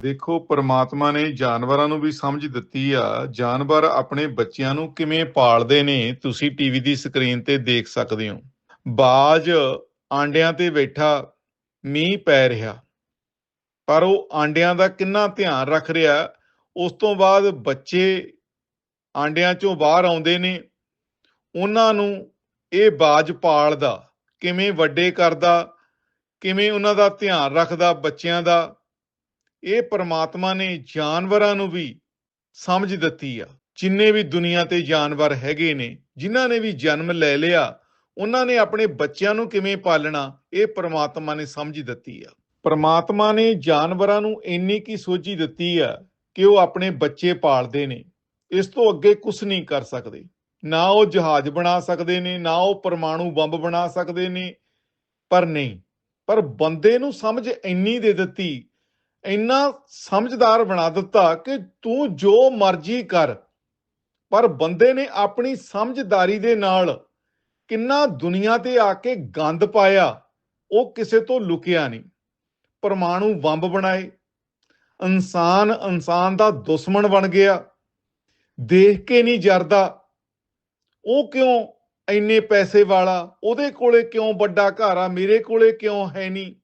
ਦੇਖੋ, ਪ੍ਰਮਾਤਮਾ ਨੇ ਜਾਨਵਰਾਂ ਨੂੰ ਵੀ ਸਮਝ ਦਿੱਤੀ ਆ। ਜਾਨਵਰ ਆਪਣੇ ਬੱਚਿਆਂ ਨੂੰ ਕਿਵੇਂ ਪਾਲਦੇ ਨੇ, ਤੁਸੀਂ ਟੀਵੀ ਦੀ ਸਕਰੀਨ ਤੇ ਦੇਖ ਸਕਦੇ ਹੋ। ਬਾਜ ਆਂਡਿਆਂ ਤੇ ਬੈਠਾ, ਮੀਂਹ ਪੈ ਰਿਹਾ। ਪਰ ਉਹ ਆਂਡਿਆਂ ਦਾ ਕਿੰਨਾ ਧਿਆਨ ਰੱਖ ਰਿਹਾ, ਉਸ ਤੋਂ ਬਾਅਦ ਬੱਚੇ ਆਂਡਿਆਂ ਚੋਂ ਬਾਹਰ ਆਉਂਦੇ ਨੇ। ਉਹਨਾਂ ਨੂੰ ਇਹ ਬਾਜ ਪਾਲਦਾ, ਕਿਵੇਂ ਵੱਡੇ ਕਰਦਾ, ਕਿਵੇਂ ਉਹਨਾਂ ਦਾ ਧਿਆਨ ਰੱਖਦਾ ਬੱਚਿਆਂ ਦਾ। ਇਹ ਪ੍ਰਮਾਤਮਾ ਨੇ ਜਾਨਵਰਾਂ ਨੂੰ ਵੀ ਸਮਝ ਦਿੱਤੀ ਆ। ਜਿੰਨੇ ਵੀ ਦੁਨੀਆ ਤੇ ਜਾਨਵਰ ਹੈਗੇ ਨੇ, ਜਿਨ੍ਹਾਂ ਨੇ ਵੀ ਜਨਮ ਲੈ ਲਿਆ, ਉਹਨਾਂ ਨੇ ਆਪਣੇ ਬੱਚਿਆਂ ਨੂੰ ਕਿਵੇਂ ਪਾਲਣਾ, ਇਹ ਪ੍ਰਮਾਤਮਾ ਨੇ ਸਮਝ ਦਿੱਤੀ ਆ। ਪਰਮਾਤਮਾ ਨੇ ਜਾਨਵਰਾਂ ਨੂੰ ਇੰਨੀ ਕੀ ਸੋਝੀ ਦਿੱਤੀ ਆ ਕਿ ਉਹ ਆਪਣੇ ਬੱਚੇ ਪਾਲਦੇ ਨੇ। ਇਸ ਤੋਂ ਅੱਗੇ ਕੁਝ ਨਹੀਂ ਕਰ ਸਕਦੇ। ਨਾ ਉਹ ਜਹਾਜ਼ ਬਣਾ ਸਕਦੇ ਨੇ, ਨਾ ਉਹ ਪਰਮਾਣੂ ਬੰਬ ਬਣਾ ਸਕਦੇ ਨੇ। ਪਰ ਨਹੀਂ, ਪਰ ਬੰਦੇ ਨੂੰ ਸਮਝ ਇੰਨੀ ਦੇ ਦਿੱਤੀ ਇੰਨਾ ਸਮਝਦਾਰ ਬਣਾ ਦਿੱਤਾ ਕਿ ਤੂੰ ਜੋ ਮਰਜ਼ੀ ਕਰ, ਪਰ ਬੰਦੇ ਨੇ ਆਪਣੀ ਸਮਝਦਾਰੀ ਦੇ ਨਾਲ ਕਿੰਨਾ ਦੁਨੀਆ ਤੇ ਆ ਕੇ ਗੰਦ ਪਾਇਆ, ਉਹ ਕਿਸੇ ਤੋਂ ਲੁਕਿਆ ਨਹੀਂ। ਪਰਮਾਣੂ ਬੰਬ ਬਣਾਏ, ਇਨਸਾਨ ਇਨਸਾਨ ਦਾ ਦੁਸ਼ਮਣ ਬਣ ਗਿਆ, ਦੇਖ ਕੇ ਨਹੀਂ ਜਰਦਾ। ਉਹ ਕਿਉਂ ਇੰਨੇ ਪੈਸੇ ਵਾਲਾ, ਉਹਦੇ ਕੋਲੇ ਕਿਉਂ ਵੱਡਾ ਘਰ ਆ ਮੇਰੇ ਕੋਲੇ ਕਿਉਂ ਹੈ ਨਹੀਂ?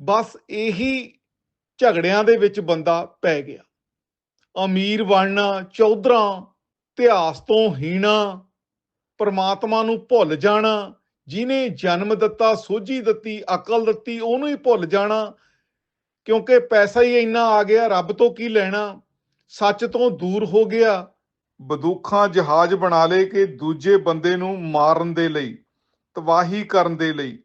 ਬਸ ਇਹੀ ਝਗੜਿਆਂ ਦੇ ਵਿੱਚ ਬੰਦਾ ਪੈ ਗਿਆ। ਅਮੀਰ ਬਣਨਾ, ਚੌਧਰਾ, ਇਤਿਹਾਸ ਤੋਂ ਹੀਣਾ, ਪਰਮਾਤਮਾ ਨੂੰ ਭੁੱਲ ਜਾਣਾ ਜਿਨੇ ਜਨਮ ਦਿੱਤਾ, ਸੋਝੀ ਦਿੱਤੀ, ਅਕਲ ਦਿੱਤੀ, ਉਹਨੂੰ ਹੀ ਭੁੱਲ ਜਾਣਾ, ਕਿਉਂਕਿ ਪੈਸਾ ਹੀ ਇੰਨਾ ਆ ਗਿਆ, ਰੱਬ ਤੋਂ ਕੀ ਲੈਣਾ? ਸੱਚ ਤੋਂ ਦੂਰ ਹੋ ਗਿਆ। ਬਦੂਖਾਂ ਜਹਾਜ਼ ਬਣਾ ਲਏ ਕਿ ਦੂਜੇ ਬੰਦੇ ਨੂੰ ਮਾਰਨ ਦੇ ਲਈ, ਤਬਾਹੀ ਕਰਨ ਦੇ ਲਈ,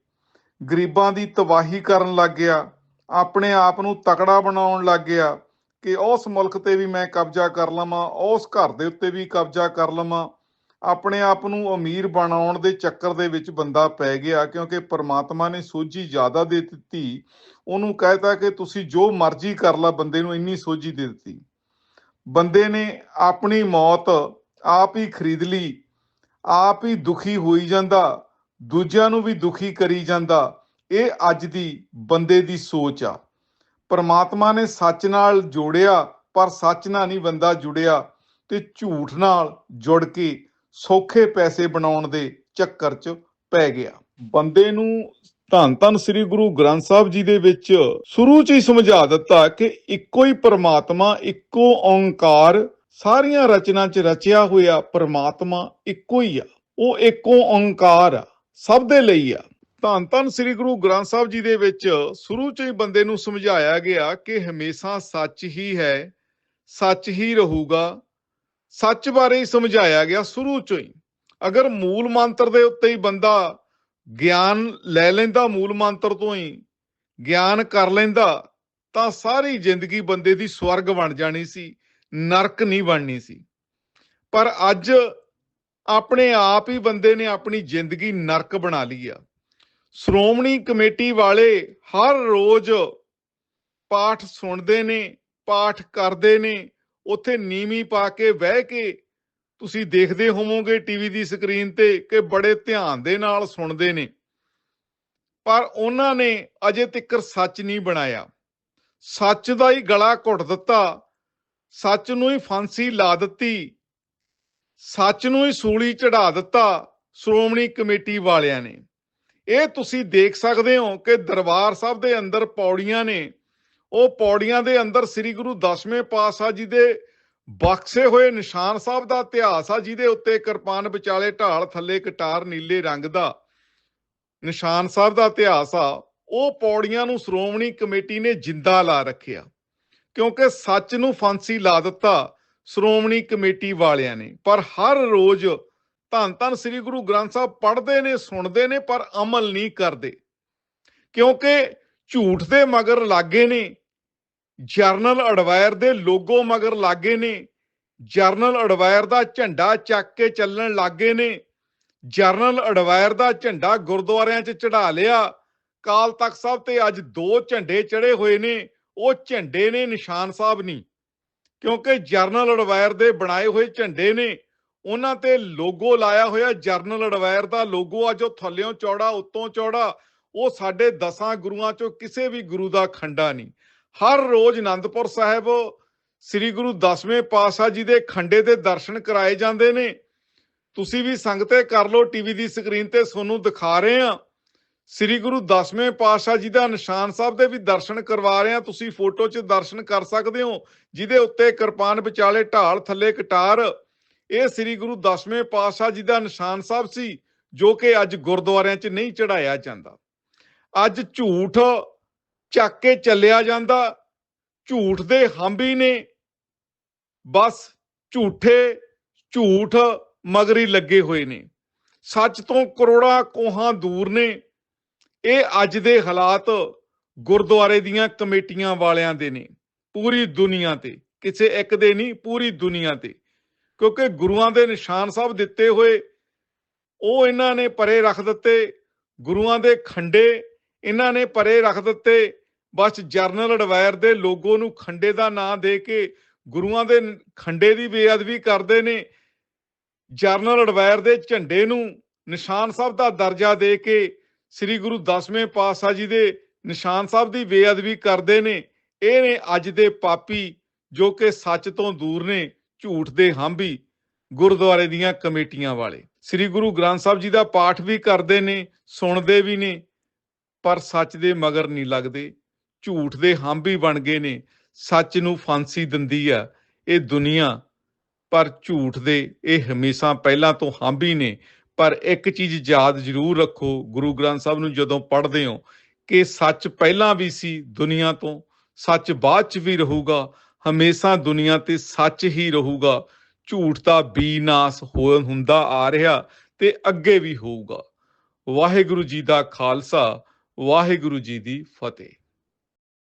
ਗਰੀਬਾਂ ਦੀ ਤਬਾਹੀ ਕਰਨ ਲੱਗ ਗਿਆ। ਆਪਣੇ ਆਪ ਨੂੰ ਤਕੜਾ ਬਣਾਉਣ ਲੱਗ ਗਿਆ ਕਿ ਉਸ ਮੁਲਕ ਤੇ ਵੀ ਮੈਂ ਕਬਜ਼ਾ ਕਰ ਲਵਾਂ, ਉਸ ਘਰ ਦੇ ਉੱਤੇ ਵੀ ਕਬਜ਼ਾ ਕਰ ਲਵਾਂ। ਆਪਣੇ ਆਪ ਨੂੰ ਅਮੀਰ ਬਣਾਉਣ ਦੇ ਚੱਕਰ ਦੇ ਵਿੱਚ ਬੰਦਾ ਪੈ ਗਿਆ ਕਿਉਂਕਿ ਪਰਮਾਤਮਾ ਨੇ ਸੋਝੀ ਜ਼ਿਆਦਾ ਦੇ ਦਿੱਤੀ। ਉਹਨੂੰ ਕਹਿਤਾ ਕਿ ਤੁਸੀਂ ਜੋ ਮਰਜ਼ੀ ਕਰ ਲਾ, ਬੰਦੇ ਨੂੰ ਇੰਨੀ ਸੋਝੀ ਦੇ ਦਿੱਤੀ। ਬੰਦੇ ਨੇ ਆਪਣੀ ਮੌਤ ਆਪ ਹੀ ਖਰੀਦ ਲਈ, ਆਪ ਹੀ ਦੁਖੀ ਹੋਈ ਜਾਂਦਾ, ਦੂਜਿਆਂ ਨੂੰ ਵੀ ਦੁਖੀ ਕਰੀ ਜਾਂਦਾ। ਇਹ ਅੱਜ ਦੀ ਬੰਦੇ ਦੀ ਸੋਚ ਆ। ਪਰਮਾਤਮਾ ਨੇ ਸੱਚ ਨਾਲ ਜੋੜਿਆ, ਪਰ ਸੱਚ ਨਾਲ ਨਹੀਂ ਬੰਦਾ ਜੁੜਿਆ ਤੇ ਝੂਠ ਨਾਲ ਜੁੜ ਕੇ ਸੌਖੇ ਪੈਸੇ ਬਣਾਉਣ ਦੇ ਚੱਕਰ 'ਚ ਪੈ ਗਿਆ। ਬੰਦੇ ਨੂੰ ਧੰਨ ਧੰਨ ਸ੍ਰੀ ਗੁਰੂ ਗ੍ਰੰਥ ਸਾਹਿਬ ਜੀ ਦੇ ਵਿੱਚ ਸ਼ੁਰੂ 'ਚ ਹੀ ਸਮਝਾ ਦਿੱਤਾ ਕਿ ਇੱਕੋ ਹੀ ਪਰਮਾਤਮਾ, ਇੱਕੋ ਓੰਕਾਰ ਸਾਰੀਆਂ ਰਚਨਾ 'ਚ ਰਚਿਆ ਹੋਇਆ ਪਰਮਾਤਮਾ ਇੱਕੋ ਹੀ ਆ। ਉਹ ਇੱਕੋ ਓੰਕਾਰ ਆ, ਸਭ ਦੇ ਲਈ ਆ। ਧੰਨ ਧੰਨ ਸ੍ਰੀ ਗੁਰੂ ਗ੍ਰੰਥ ਸਾਹਿਬ ਜੀ ਦੇ ਵਿੱਚ ਸ਼ੁਰੂ 'ਚ ਹੀ ਬੰਦੇ ਨੂੰ ਸਮਝਾਇਆ ਗਿਆ ਕਿ ਹਮੇਸ਼ਾ ਸੱਚ ਹੀ ਹੈ, ਸੱਚ ਹੀ ਰਹੂਗਾ। ਸੱਚ ਬਾਰੇ ਹੀ ਸਮਝਾਇਆ ਗਿਆ ਸ਼ੁਰੂ 'ਚ ਹੀ। ਅਗਰ ਮੂਲ ਮੰਤਰ ਦੇ ਉੱਤੇ ਹੀ ਬੰਦਾ ਗਿਆਨ ਲੈ ਲੈਂਦਾ ਮੂਲ ਮੰਤਰ ਤੋਂ ਹੀ, ਗਿਆਨ ਕਰ ਲੈਂਦਾ, ਤਾਂ ਸਾਰੀ ਜ਼ਿੰਦਗੀ ਬੰਦੇ ਦੀ ਸਵਰਗ ਬਣ ਜਾਣੀ ਸੀ, ਨਰਕ ਨਹੀਂ ਬਣਨੀ ਸੀ। ਪਰ ਅੱਜ ਆਪਣੇ ਆਪ ਹੀ ਬੰਦੇ ਨੇ ਆਪਣੀ ਜ਼ਿੰਦਗੀ ਨਰਕ ਬਣਾ ਲਈ ਆ। ਸ਼੍ਰੋਮਣੀ ਕਮੇਟੀ ਵਾਲੇ ਹਰ ਰੋਜ਼ ਪਾਠ ਸੁਣਦੇ ਨੇ, ਪਾਠ ਕਰਦੇ ਨੇ, ਉੱਥੇ ਨੀਵੀਂ ਪਾ ਕੇ ਬਹਿ ਕੇ ਤੁਸੀਂ ਦੇਖਦੇ ਹੋਵੋਗੇ ਟੀਵੀ ਦੀ ਸਕਰੀਨ ਤੇ ਕਿ ਬੜੇ ਧਿਆਨ ਦੇ ਨਾਲ ਸੁਣਦੇ ਨੇ। ਪਰ ਉਹਨਾਂ ਨੇ ਅਜੇ ਤੱਕ ਸੱਚ ਨਹੀਂ ਬਣਾਇਆ। ਸੱਚ ਦਾ ਹੀ ਗਲਾ ਘੁੱਟ ਦਿੱਤਾ। ਸੱਚ ਨੂੰ ਹੀ ਫਾਂਸੀ ਲਾ ਦਿੱਤੀ। ਸੱਚ ਨੂੰ ਹੀ ਸੂਲੀ ਚੜਾ ਦਿੱਤਾ ਸ਼੍ਰੋਮਣੀ ਕਮੇਟੀ ਵਾਲਿਆਂ ਨੇ। ਇਹ ਤੁਸੀਂ ਦੇਖ ਸਕਦੇ ਹੋ ਕਿ ਦਰਬਾਰ ਸਾਹਿਬ ਦੇ ਅੰਦਰ ਪੌੜੀਆਂ ਨੇ। ਉਹ ਪੌੜੀਆਂ ਦੇ ਅੰਦਰ ਸ੍ਰੀ ਗੁਰੂ ਦਸਵੇਂ ਪਾਤਸ਼ਾਹ ਜੀ ਦੇ ਬਖਸ਼ੇ ਹੋਏ ਨਿਸ਼ਾਨ ਸਾਹਿਬ ਦਾ ਇਤਿਹਾਸ ਆ, ਜਿਹਦੇ ਉੱਤੇ ਕਿਰਪਾਨ ਵਿਚਾਲੇ ਢਾਲ ਥੱਲੇ ਕਟਾਰ ਨੀਲੇ ਰੰਗ ਦਾ ਨਿਸ਼ਾਨ ਸਾਹਿਬ ਦਾ ਇਤਿਹਾਸ ਆ, ਉਹ ਪੌੜੀਆਂ ਨੂੰ ਸ਼੍ਰੋਮਣੀ ਕਮੇਟੀ ਨੇ ਜਿੰਦਾ ਲਾ ਰੱਖਿਆ। ਕਿਉਂਕਿ ਸੱਚ ਨੂੰ ਫਾਂਸੀ ਲਾ ਦਿੱਤਾ ਸ਼੍ਰੋਮਣੀ ਕਮੇਟੀ ਵਾਲਿਆਂ ਨੇ। ਪਰ ਹਰ ਰੋਜ਼ ਧੰਨ ਧੰਨ ਸ੍ਰੀ ਗੁਰੂ ਗ੍ਰੰਥ ਸਾਹਿਬ ਪੜ੍ਹਦੇ ਨੇ, ਸੁਣਦੇ ਨੇ, ਪਰ ਅਮਲ ਨਹੀਂ ਕਰਦੇ। ਕਿਉਂਕਿ ਝੂਠ ਦੇ ਮਗਰ ਲੱਗੇ ਨੇ, ਜਰਨਲ ਅਡਵਾਇਰ ਦੇ ਲੋਗੋ ਮਗਰ ਲੱਗੇ ਨੇ, ਜਰਨਲ ਅਡਵਾਇਰ ਦਾ ਝੰਡਾ ਚੱਕ ਕੇ ਚੱਲਣ ਲੱਗੇ ਨੇ, ਜਰਨਲ ਅਡਵਾਇਰ ਦਾ ਝੰਡਾ ਗੁਰਦੁਆਰਿਆਂ 'ਚ ਚੜਾ ਲਿਆ। ਕਾਲ ਤਖਤ ਸਾਹਿਬ ਤੇ ਅੱਜ ਦੋ ਝੰਡੇ ਚੜੇ ਹੋਏ ਨੇ, ਉਹ ਝੰਡੇ ਨੇ ਨਿਸ਼ਾਨ ਸਾਹਿਬ ਨਹੀਂ ਕਿਉਂਕਿ ਜਰਨਲ ਅਡਵਾਇਰ ਦੇ ਬਣਾਏ ਹੋਏ ਝੰਡੇ ਨੇ ਉਹਨਾਂ ਤੇ ਲੋਗੋ ਲਾਇਆ ਹੋਇਆ, ਜਰਨਲ ਅਡਵਾਇਰ ਦਾ ਲੋਗੋ ਆ ਜੋ ਥੱਲਿਓਂ ਚੌੜਾ, ਉੱਤੋਂ ਚੌੜਾ, ਉਹ ਸਾਡੇ ਦਸਾਂ ਗੁਰੂਆਂ ਚੋਂ ਕਿਸੇ ਵੀ ਗੁਰੂ ਦਾ ਖੰਡਾ ਨਹੀਂ। ਹਰ ਰੋਜ਼ ਆਨੰਦਪੁਰ ਸਾਹਿਬ, ਸ੍ਰੀ ਗੁਰੂ ਦਸਵੇਂ ਪਾਤਸ਼ਾਹ ਜੀ ਦੇ ਖੰਡੇ ਦੇ ਦਰਸ਼ਨ ਕਰਾਏ ਜਾਂਦੇ ਨੇ। ਤੁਸੀਂ ਵੀ ਸੰਗਤੇ ਕਰ ਲਓ, ਟੀਵੀ ਦੀ ਸਕਰੀਨ ਤੇ ਤੁਹਾਨੂੰ ਦਿਖਾ ਰਹੇ ਆ ਸ੍ਰੀ ਗੁਰੂ ਦਸਵੇਂ ਪਾਤਸ਼ਾਹ ਜੀ ਦਾ ਨਿਸ਼ਾਨ ਸਾਹਿਬ ਦੇ ਵੀ ਦਰਸ਼ਨ ਕਰਵਾ ਰਹੇ ਆ ਤੁਸੀਂ ਫੋਟੋ 'ਚ ਦਰਸ਼ਨ ਕਰ ਸਕਦੇ ਹੋ, ਜਿਹਦੇ ਉੱਤੇ ਕਿਰਪਾਨ ਵਿਚਾਲੇ ਢਾਲ ਥੱਲੇ ਕਟਾਰ ਇਹ ਸ੍ਰੀ ਗੁਰੂ ਦਸਵੇਂ ਪਾਤਸ਼ਾਹ ਜੀ ਦਾ ਨਿਸ਼ਾਨ ਸਾਹਿਬ ਸੀ, ਜੋ ਕਿ ਅੱਜ ਗੁਰਦੁਆਰਿਆਂ 'ਚ ਨਹੀਂ ਚੜਾਇਆ ਜਾਂਦਾ। ਅੱਜ ਝੂਠ ਚੱਕ ਕੇ ਚੱਲਿਆ ਜਾਂਦਾ, ਝੂਠ ਦੇ ਹੰਬੀ ਨੇ। ਬਸ ਝੂਠੇ, ਝੂਠ ਮਗਰੀ ਲੱਗੇ ਹੋਏ ਨੇ। ਸੱਚ ਤੋਂ ਕਰੋੜਾਂ ਕੋਹਾਂ ਦੂਰ ਨੇ। ਇਹ ਅੱਜ ਦੇ ਹਾਲਾਤ ਗੁਰਦੁਆਰੇ ਦੀਆਂ ਕਮੇਟੀਆਂ ਵਾਲਿਆਂ ਦੇ ਨੇ, ਪੂਰੀ ਦੁਨੀਆ ਤੇ। ਕਿਸੇ ਇੱਕ ਦੇ ਨਹੀਂ, ਪੂਰੀ ਦੁਨੀਆ ਤੇ। ਕਿਉਂਕਿ ਗੁਰੂਆਂ ਦੇ ਨਿਸ਼ਾਨ ਸਾਹਿਬ ਦਿੱਤੇ ਹੋਏ, ਉਹ ਇਹਨਾਂ ਨੇ ਪਰੇ ਰੱਖ ਦਿੱਤੇ, ਗੁਰੂਆਂ ਦੇ ਖੰਡੇ ਇਹਨਾਂ ਨੇ ਪਰੇ ਰੱਖ ਦਿੱਤੇ, ਬਸ ਜਰਨਲ ਅਡਵਾਇਰ ਦੇ ਲੋਗੋ ਨੂੰ ਖੰਡੇ ਦਾ ਨਾਂ ਦੇ ਕੇ ਗੁਰੂਆਂ ਦੇ ਖੰਡੇ ਦੀ ਬੇਅਦਬੀ ਕਰਦੇ ਨੇ, ਜਰਨਲ ਅਡਵਾਇਰ ਦੇ ਝੰਡੇ ਨੂੰ ਨਿਸ਼ਾਨ ਸਾਹਿਬ ਦਾ ਦਰਜਾ ਦੇ ਕੇ ਸ੍ਰੀ ਗੁਰੂ ਦਸਵੇਂ ਪਾਤਸ਼ਾਹ ਜੀ ਦੇ ਨਿਸ਼ਾਨ ਸਾਹਿਬ ਦੀ ਬੇਅਦਬੀ ਕਰਦੇ ਨੇ, ਇਹ ਨੇ ਅੱਜ ਦੇ ਪਾਪੀ ਜੋ ਕਿ ਸੱਚ ਤੋਂ ਦੂਰ ਨੇ। ਝੂਠ ਦੇ ਹੰਭੀ ਗੁਰਦੁਆਰੇ ਦੀਆਂ ਕਮੇਟੀਆਂ ਵਾਲੇ। ਸ੍ਰੀ ਗੁਰੂ ਗ੍ਰੰਥ ਸਾਹਿਬ ਜੀ ਦਾ ਪਾਠ ਵੀ ਕਰਦੇ ਨੇ, ਸੁਣਦੇ ਵੀ ਨੇ, ਪਰ ਸੱਚ ਦੇ ਮਗਰ ਨਹੀਂ ਲੱਗਦੇ। ਝੂਠ ਦੇ ਹੰਭੀ ਬਣ ਗਏ ਨੇ, ਸੱਚ ਨੂੰ ਫਾਂਸੀ ਦਿੰਦੀ ਆ ਇਹ ਦੁਨੀਆ। ਪਰ ਝੂਠ ਦੇ ਇਹ ਹਮੇਸ਼ਾ ਪਹਿਲਾਂ ਤੋਂ ਹੰਭੀ ਨੇ। ਪਰ ਇੱਕ ਚੀਜ਼ ਯਾਦ ਜ਼ਰੂਰ ਰੱਖੋ, ਗੁਰੂ ਗ੍ਰੰਥ ਸਾਹਿਬ ਨੂੰ ਜਦੋਂ ਪੜ੍ਹਦੇ ਹੋ, ਕਿ ਸੱਚ ਪਹਿਲਾਂ ਵੀ ਸੀ ਦੁਨੀਆ ਤੋਂ, ਸੱਚ ਬਾਅਦ ਚ ਵੀ ਰਹੂਗਾ। ਹਮੇਸ਼ਾ ਦੁਨੀਆ ਤੇ ਸੱਚ ਹੀ ਰਹੂਗਾ। ਝੂਠ ਦਾ ਬੀਨਾਸ ਹੋ ਹੁੰਦਾ ਆ ਰਿਹਾ ਤੇ ਅੱਗੇ ਵੀ ਹੋਊਗਾ। ਵਾਹਿਗੁਰੂ ਜੀ ਦਾ ਖਾਲਸਾ, ਵਾਹਿਗੁਰੂ ਜੀ ਦੀ ਫਤਿਹ।